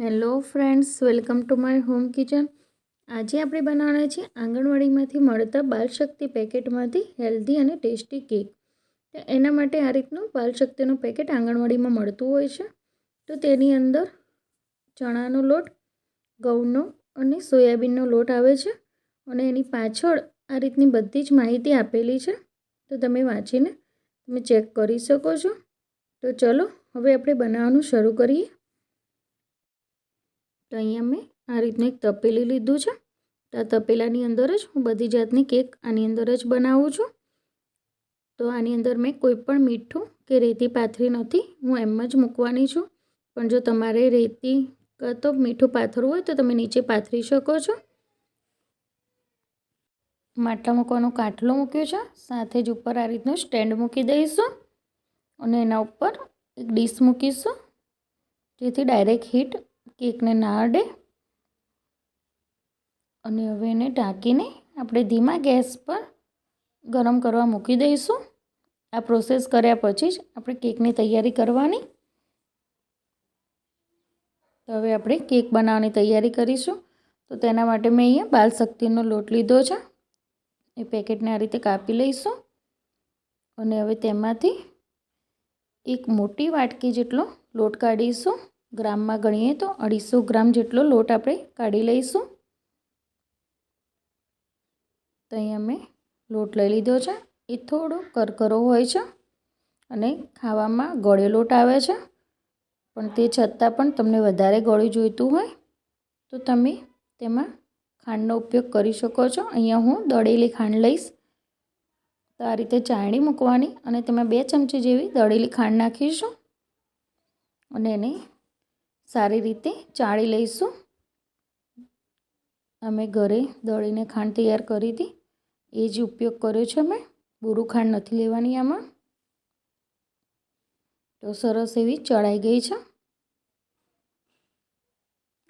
Hello friends, welcome to my home kitchen. આજે આપણે બનાવવાના છે આંગણવાડીમાંથી મળતા બાલશક્તિ પેકેટમાંથી હેલ્ધી અને ટેસ્ટી કેક. એના માટે આ રીતનું બાલશક્તિનું પેકેટ આંગણવાડીમાં મળતું હોય છે. તો તેની અંદર ચણાનો લોટ, ઘઉંનો અને સોયાબીનનો લોટ આવે છે અને એની પાછળ આ રીતની બધી જ માહિતી આપેલી છે. તો તમે વાંચીને તમે ચેક કરી શકો છો. તો ચલો, હવે આપણે બનાવવાનું શરૂ કરીએ. તો અહીંયા મેં આ રીતનું એક તપેલી લીધું છે. તો આ તપેલાની અંદર જ હું બધી જાતની કેક આની અંદર જ બનાવું છું. તો આની અંદર મેં કોઈ પણ મીઠું કે રેતી પાથરી નથી, હું એમ જ મૂકવાની છું. પણ જો તમારે રેતી તો મીઠું પાથરવું હોય તો તમે નીચે પાથરી શકો છો. માટલા મૂકવાનો કાટલો મૂક્યો છે. સાથે જ ઉપર આ રીતનું સ્ટેન્ડ મૂકી દઈશું. અને એના ઉપર એક ડીશ મૂકીશું. જેથી ડાયરેક્ટ હીટ કેકને ના અડે અને હવે એને ઢાંકીને આપણે ધીમા ગેસ પર ગરમ કરવા મૂકી દઈશું. આ પ્રોસેસ કર્યા પછી જ આપણે કેકની તૈયારી કરવાની. તો હવે આપણે કેક બનાવવાની તૈયારી કરીશું. તો તેના માટે મેં અહીંયા બાલ શક્તિનો લોટ લીધો છે. એ પેકેટને આ રીતે કાપી લઈશું. અને હવે તેમાંથી એક મોટી વાટકી જેટલો લોટ કાઢીશું. ગ્રામમાં ગણીએ તો અઢીસો ગ્રામ જેટલો લોટ આપણે કાઢી લઈશું. તો અહીંયા મેં લોટ લઈ લીધો છે. એ થોડો કરકરો હોય છે અને ખાવામાં ગળ્યો લોટ આવે છે. પણ તે છતાં પણ તમને વધારે ગળ્યું જોઈતું હોય તો તમે તેમાં ખાંડનો ઉપયોગ કરી શકો છો. અહીંયા હું દળેલી ખાંડ લઈશ. તો આ રીતે ચાણી મૂકવાની અને તેમાં બે ચમચી જેવી દળેલી ખાંડ નાખીશું અને એને સારી રીતે ચાળી લઈશું. અમે ઘરે દળીને ખાંડ તૈયાર કરી હતી. એ જ ઉપયોગ કર્યો છે મેં બુરું ખાંડ નથી લેવાની આમાં. તો સરસ એવી ચડાઈ ગઈ છે.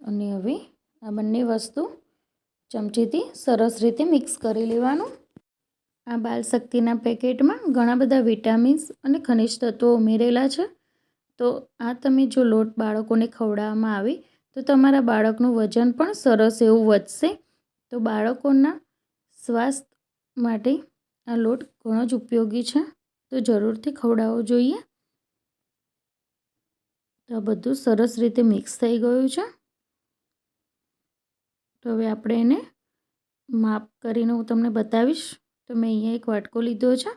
અને હવે આ બંને વસ્તુ ચમચીથી સરસ રીતે મિક્સ કરી લેવાનું. આ બાલ શક્તિના પેકેટમાં ઘણા બધા વિટામિન્સ અને ખનિજ તત્વો ઉમેરેલા છે. તો આ તમે જો લોટ બાળકોને ખવડાવવામાં આવે, તો તમારા બાળકનું વજન પણ સરસ એવું વધશે. તો બાળકોના સ્વાસ્થ્ય માટે આ લોટ ઘણો જ ઉપયોગી છે. તો જરૂરથી ખવડાવવો જોઈએ. તો આ બધું સરસ રીતે મિક્સ થઈ ગયું છે. તો હવે આપણે એને માપ કરીને હું તમને બતાવીશ. તો મેં અહીંયા એક વાટકો લીધો છે.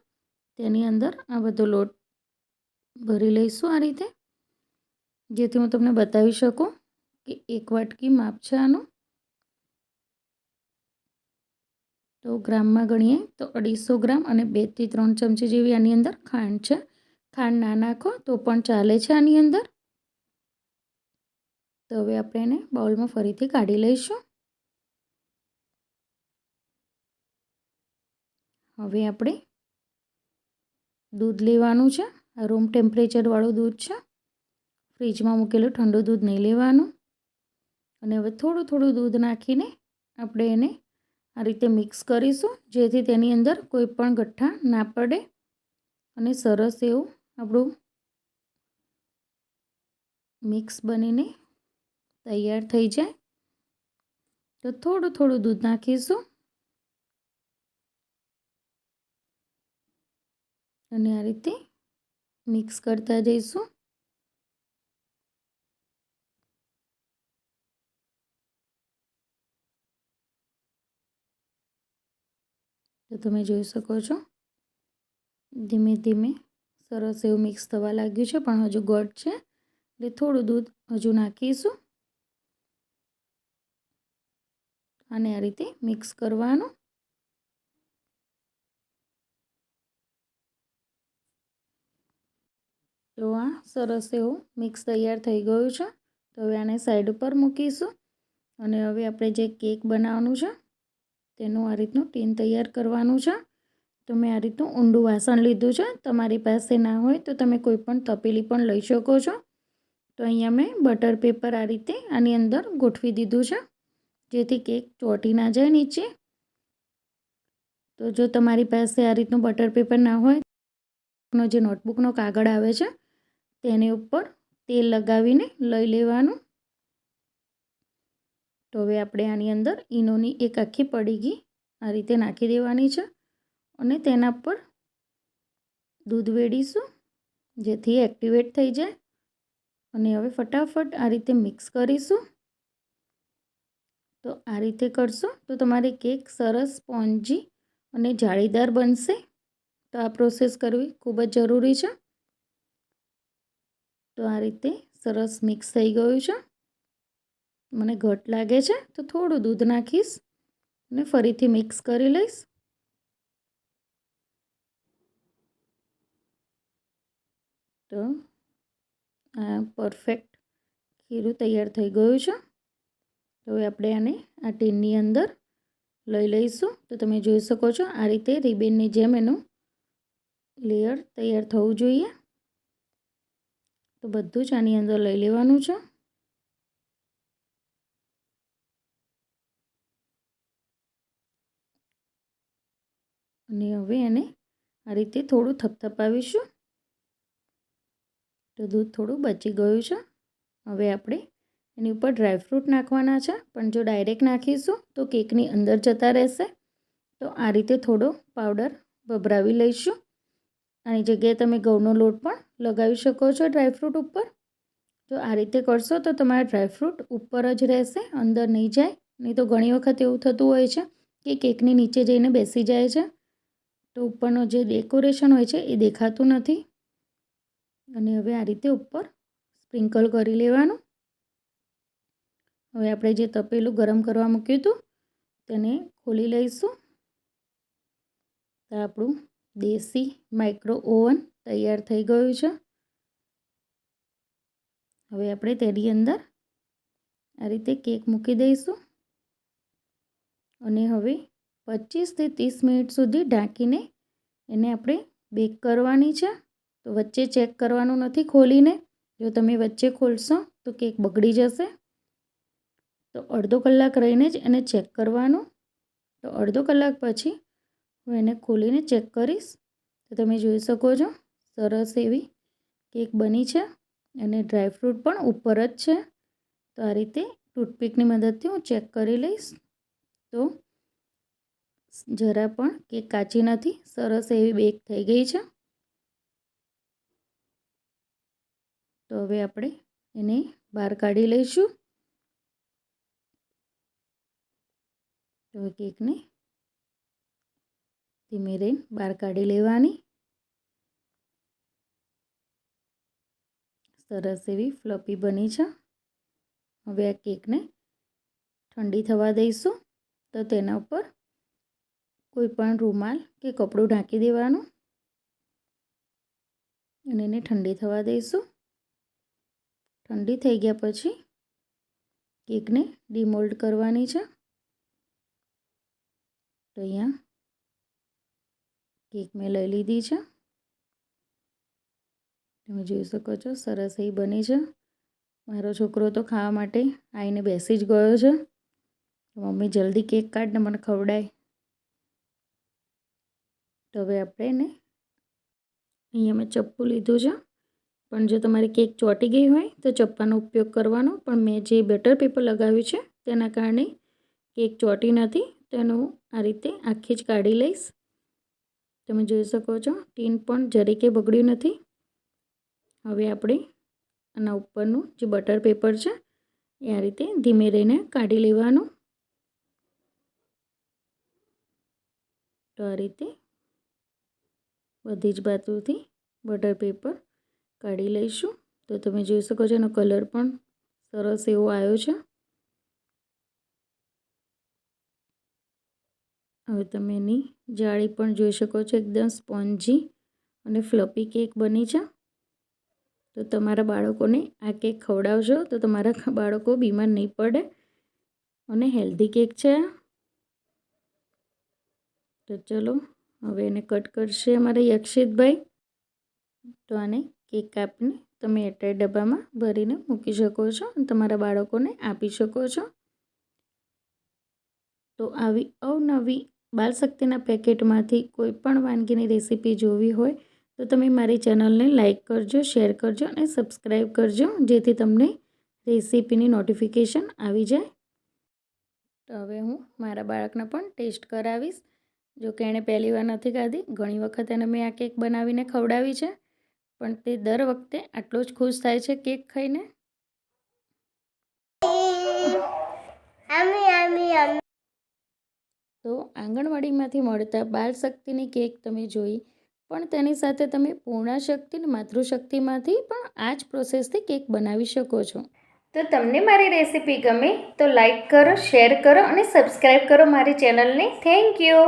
તેની અંદર આ બધો લોટ ભરી લઈશું આ રીતે. જેથી હું તમને બતાવી શકું કે એક વાટકી માપ છે આનું તો ગ્રામમાં ગણીએ તો અઢીસો ગ્રામ અને બેથી ત્રણ ચમચી જેવી આની અંદર ખાંડ છે. ખાંડ ના નાખો તો પણ ચાલે છે આની અંદર. તો હવે આપણે એને બાઉલમાં ફરીથી કાઢી લઈશું. હવે આપણે દૂધ લેવાનું છે. આ રૂમ ટેમ્પરેચરવાળું દૂધ છે. ફ્રીજમાં મૂકેલું ઠંડુ દૂધ નહીં લેવાનું. અને હવે થોડું થોડું દૂધ નાખીને આપણે એને આ રીતે મિક્સ કરીશું, જેથી તેની અંદર કોઈ પણ ગઠ્ઠા ના પડે અને સરસ એવું આપણું મિક્સ બનીને તૈયાર થઈ જાય. તો થોડું થોડું દૂધ નાખીશું. અને આ રીતે મિક્સ કરતા જઈશું. તો તમે જોઈ શકો છો. ધીમે ધીમે સરસ એવું મિક્સ થવા લાગ્યું છે, પણ હજુ ગઢ છે. એટલે થોડું દૂધ હજુ નાખીશું. અને આ રીતે મિક્સ કરવાનું. તો આ સરસ એવું મિક્સ તૈયાર થઈ ગયું છે. તો હવે આને સાઈડ ઉપર મૂકીશું. અને હવે આપણે જે કેક બનાવવાનું છે, તેનું આ રીતનું ટીન તૈયાર કરવાનું છે. તો મેં આ રીતનું ઊંડું વાસણ લીધું છે. તમારી પાસે ના હોય તો તમે કોઈ પણ તપેલી પણ લઈ શકો છો. તો અહીંયા મેં બટર પેપર આ રીતે આની અંદર ગોઠવી દીધું છે, જેથી કેક ચોટી ના જાય નીચે. તો જો તમારી પાસે આ રીતનું બટર પેપર ના હોય જે નોટબુકનો કાગળ આવે છે તેની ઉપર તેલ લગાવીને લઈ લેવાનું. તો હવે આપણે આની અંદર ઈનોની એક આખી પડીકી આ રીતે નાખી દેવાની છે અને તેના પર દૂધ વેડીશું, જેથી એક્ટિવેટ થઈ જાય. અને હવે ફટાફટ આ રીતે મિક્સ કરીશું. તો આ રીતે કરશો, તો તમારી કેક સરસ સ્પોન્જી અને જાળીદાર બનશે. તો આ પ્રોસેસ કરવી ખૂબ જ જરૂરી છે. તો આ રીતે સરસ મિક્સ થઈ ગયું છે. મને ઘટ લાગે છે, તો થોડું દૂધ નાખીશ અને ફરીથી મિક્સ કરી લઈશ. તો આ પરફેક્ટ ખીરું તૈયાર થઈ ગયું છે. હવે આપણે આને આ ટીનની અંદર લઈ લઈશું. તો તમે જોઈ શકો છો, આ રીતે રિબિનની જેમ એનું લેયર તૈયાર થવું જોઈએ. તો બધું જ આની અંદર લઈ લેવાનું છે. અને હવે એને આ રીતે થોડું થપથપાવીશું. તો દૂધ થોડું બચી ગયું છે. હવે આપણે એની ઉપર ડ્રાયફ્રૂટ નાખવાના છે. પણ જો ડાયરેક્ટ નાખીશું તો કેકની અંદર જતા રહેશે. તો આ રીતે થોડો પાવડર ભભરાવી લઈશું. આની જગ્યાએ તમે ઘઉંનો લોટ પણ લગાવી શકો છો ડ્રાયફ્રૂટ ઉપર. જો આ રીતે કરશો તો તમારા ડ્રાયફ્રૂટ ઉપર જ રહેશે, અંદર નહીં જાય. નહીં તો ઘણી વખત એવું થતું હોય છે કે કેકની નીચે જઈને બેસી જાય છે. તો ઉપરનો જે ડેકોરેશન હોય છે એ દેખાતું નથી. અને હવે આ રીતે ઉપર સ્પ્રિંકલ કરી લેવાનું. હવે આપણે જે તપેલું ગરમ કરવા મૂક્યું હતું તેને ખોલી લઈશું. આપણું દેશી માઇક્રો ઓવન તૈયાર થઈ ગયું છે. હવે આપણે તેની અંદર આ રીતે કેક મૂકી દઈશું અને હવે પચીસથી ત્રીસ મિનિટ સુધી ઢાંકીને એને આપણે બેક કરવાની છે. તો વચ્ચે ચેક કરવાનું નથી ખોલીને, જો તમે વચ્ચે ખોલશો તો કેક બગડી જશે. તો અડધો કલાક રહીને જ એને ચેક કરવાનું. તો અડધો કલાક પછી હું એને ખોલીને ચેક કરીશ. તો તમે જોઈ શકો છો, સરસ એવી કેક બની છે અને ડ્રાયફ્રૂટ પણ ઉપર જ છે. તો આ રીતે ટૂથપીકની મદદથી હું ચેક કરી લઈશ. તો જરા પણ કેક કાચી નથી, સરસ એવી બેક થઈ ગઈ છે. તો હવે આપણે એને બહાર કાઢી લઈશું. તો કેકને ધીમે રહીને બહાર કાઢી લેવાની. સરસ એવી ફ્લપી બની છે. હવે આ કેકને ઠંડી થવા દઈશું તો તેના ઉપર કોઈ પણ રૂમાલ કે કપડું ઢાંકી દેવાનું. અને એને ઠંડી થવા દઈશું. ઠંડી થઈ ગયા પછી કેકને ડિમોલ્ડ કરવાની છે. તો અહીંયા કેક મેં લઈ લીધી છે. તમે જોઈ શકો છો, સરસ એ બની છે. મારો છોકરો તો ખાવા માટે આવીને બેસી જ ગયો છે. મમ્મી, જલ્દી કેક કાઢને મને ખવડાય. તો હવે આપણે ને અહીંયા મેં ચપ્પુ લીધું છે. પણ જો તમારી કેક ચોંટી ગઈ હોય તો ચપ્પાનો ઉપયોગ કરવાનો. પણ મેં જે બેટર પેપર લગાવ્યું છે તેના કારણે કેક ચોંટી નથી. તેનું આ રીતે આખી જ કાઢી લઈશ. તમે જોઈ શકો છો, ટીન પણ જરીકે બગડ્યું નથી. હવે આપણે આના ઉપરનું જે બટર પેપર છે, એ આ રીતે ધીમે રહીને કાઢી લેવાનું. તો આ રીતે બધી જ બાજુથી બટર પેપર કાઢી લઈશું. તો તમે જોઈ શકો છો એનો કલર પણ સરસ એવો આવ્યો છે. હવે તમે એની જાળી પણ જોઈ શકો છો, એકદમ સ્પોન્જી અને ફ્લપી કેક બની છે. તો તમારા બાળકોને આ કેક ખવડાવજો તો તમારા બાળકો બીમાર નહીં પડે અને હેલ્ધી કેક છે. તો ચલો, હવે એને કટ કરશે અમારા યક્ષિતભાઈ. તો આને કેક કાપીને તમે એટાઈ ડબ્બામાં ભરીને મૂકી શકો છો અને તમારા બાળકોને આપી શકો છો. તો આવી અવનવી બાલશક્તિના પેકેટમાંથી કોઈ પણ વાનગીની રેસીપી જોવી હોય તો તમે મારી ચેનલને લાઇક કરજો, શેર કરજો અને સબસ્ક્રાઈબ કરજો, જેથી તમને રેસીપીની નોટિફિકેશન આવી જાય. તો હવે હું મારા બાળકને પણ ટેસ્ટ કરાવીશ. જો કે એણે પહેલી વાર નથી ખાધી, ઘણી વખત એને મેં આ કેક બનાવીને ખવડાવી છે, પણ તે દર વખતે આટલો જ ખુશ થાય છે કેક ખાઈને. તો આંગણવાડીમાંથી મળતા બાલ શક્તિની કેક તમે જોઈ, પણ તેની સાથે તમે પૂર્ણા શક્તિ અને માતૃશક્તિમાંથી પણ આ જ પ્રોસેસથી કેક બનાવી શકો છો. તો તમને મારી રેસીપી ગમે તો લાઈક કરો, શેર કરો અને સબસ્ક્રાઈબ કરો મારી ચેનલને થેન્ક યુ